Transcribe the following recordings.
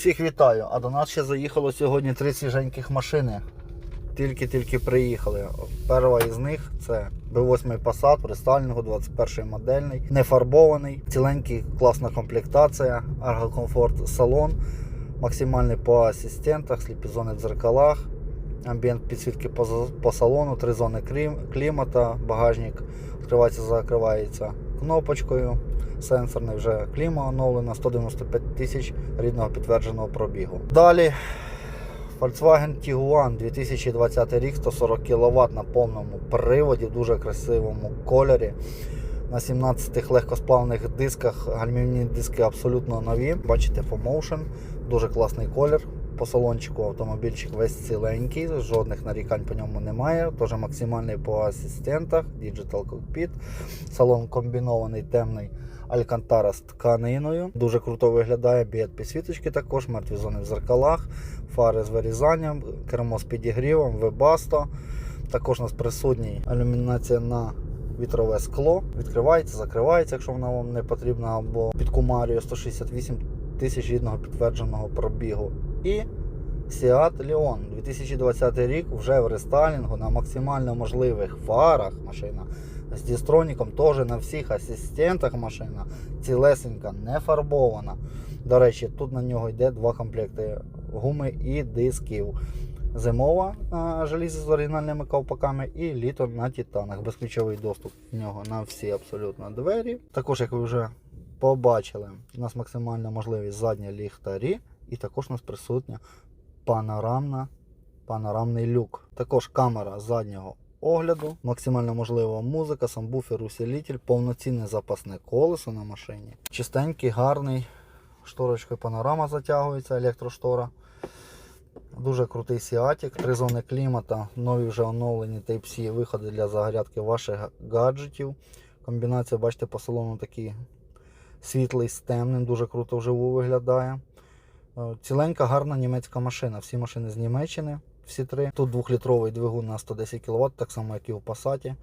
Всіх вітаю! А до нас ще заїхало сьогодні три свіженьких машини. Тільки-тільки приїхали. Перша із них це B8 Passat рестайлінгу, 21 модельний, не фарбований, ціленький, класна комплектація, Comfort салон, максимальний по асистентах, сліпізони в дзеркалах, амбієнт підсвітки по, по салону, три зони клімата, багажник відкривається, закривається кнопочкою. Сенсорний вже кліма оновлена, 195 тисяч рідного підтвердженого пробігу. Далі Volkswagen Tiguan 2020 рік, 140 кВт на повному приводі, в дуже красивому кольорі. На 17 легкосплавних дисках, гальмівні диски абсолютно нові. Бачите, FOMotion, дуже класний колір. По салончику автомобільчик весь ціленький, жодних нарікань по ньому немає. Теж максимальний по асистентах, Digital Cockpit. Салон комбінований темний Алькантара з тканиною. Дуже круто виглядає. Біет підсвіточки також, мертві зони в зеркалах, фари з вирізанням, кермо з підігрівом, вебасто. Також у нас присутній ілюмінація на вітрове скло. Відкривається, закривається, якщо вона вам не потрібна, або під кумарію 168 тисяч рідного підтвердженого пробігу. І Seat Leon 2020 рік вже в рестайлінгу на максимально можливих фарах машина. З дістроніком теж на всіх асистентах машина цілесенька, не фарбована. До речі, тут на нього йде два комплекти гуми і дисків. Зимова желізо з оригінальними ковпаками і літо на титанах. Безключовий доступ в нього на всі абсолютно двері. Також, як ви вже побачили, у нас максимальна можливість задні ліхтарі, і також у нас присутня панорамна, панорамний люк. Також камера заднього огляду, максимально можлива музика, самбуфер, усилитель, повноцінне запасне колесо на машині. Чистенький, гарний, шторочкою панорама затягується, електроштора. Дуже крутий сіатік, три зони клімата, нові вже оновлені Type-C виходи для зарядки ваших гаджетів. Комбінація, бачите, по салону такий світлий з темним, дуже круто вживу виглядає. Е, Ціленька, гарна німецька машина. Всі машини з Німеччини, всі три. Тут 2-літровий двигун на 110 кВт, так само, як і у Passat.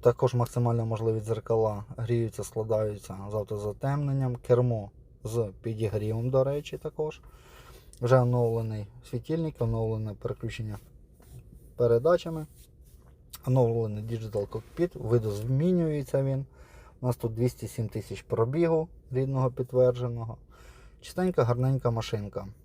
Також максимально можливі дзеркала гріються, складаються з автозатемненням. Кермо з підігрівом, до речі, також. Вже оновлений світильник, оновлене переключення передачами. Оновлений Digital Cockpit, видозмінюється він. У нас тут 207 тисяч пробігу рідного підтвердженого. Чистенька, гарненька машинка.